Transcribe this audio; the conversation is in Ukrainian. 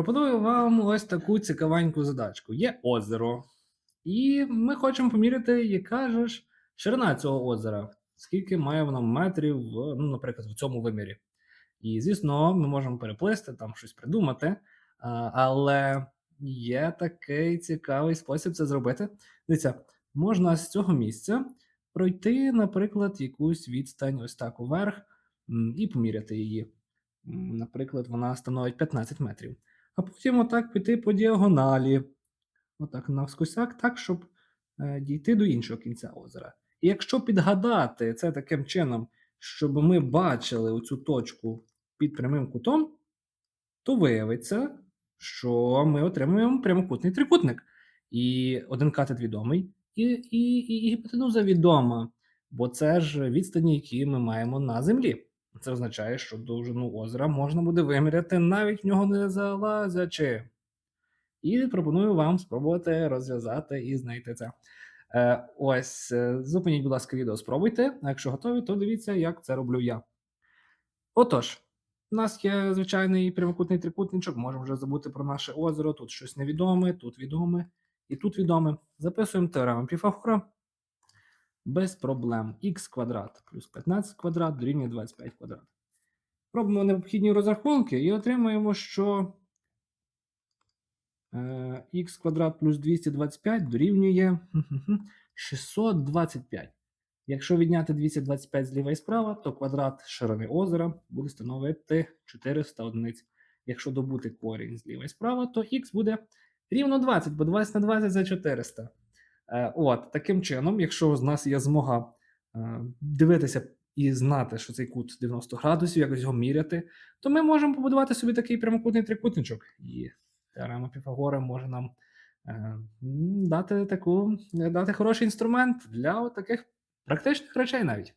Пропоную вам ось таку цікавеньку задачку. Є озеро, і ми хочемо поміряти, яка ж ширина цього озера, скільки має воно метрів, ну, наприклад, в цьому вимірі. І, звісно, ми можемо переплисти, там щось придумати, але є такий цікавий спосіб це зробити. Дивіться, можна з цього місця пройти, наприклад, якусь відстань ось так уверх і поміряти її. Наприклад, вона становить 15 метрів. А потім отак піти по діагоналі, отак навскосяк, так, щоб е, дійти до іншого кінця озера. І якщо підгадати це таким чином, щоб ми бачили оцю точку під прямим кутом, то виявиться, що ми отримуємо прямокутний трикутник. І один катет відомий, і, і, і, і гіпотенуза відома, бо це ж відстані, які ми маємо на землі. Це означає, що довжину озера можна буде виміряти навіть в нього не залазячи. І пропоную вам спробувати розв'язати і знайти це. Е, ось, е, зупиніть, будь ласка, відео, спробуйте. А якщо готові, то дивіться, як це роблю я. Отож, у нас є звичайний прямокутний трикутничок, можемо вже забути про наше озеро. Тут щось невідоме, тут відоме і тут відоме. Записуємо теорему Піфагора. Без проблем. х квадрат плюс 15 квадрат дорівнює 25 квадрат. Робимо необхідні розрахунки і отримаємо, що е, х квадрат плюс 225 дорівнює 625. Якщо відняти 225 зліва і справа, то квадрат ширини озера буде становити 400 одиниць. Якщо добути корінь зліва і справа, то х буде рівно 20, бо 20 на 20 за 400. Е, От, таким чином, якщо з нас є змога е, дивитися і знати, що цей кут 90 градусів, якось його міряти, то ми можемо побудувати собі такий прямокутний трикутничок. І теорема Піфагора може нам е, дати таку, дати хороший інструмент для таких практичних речей навіть.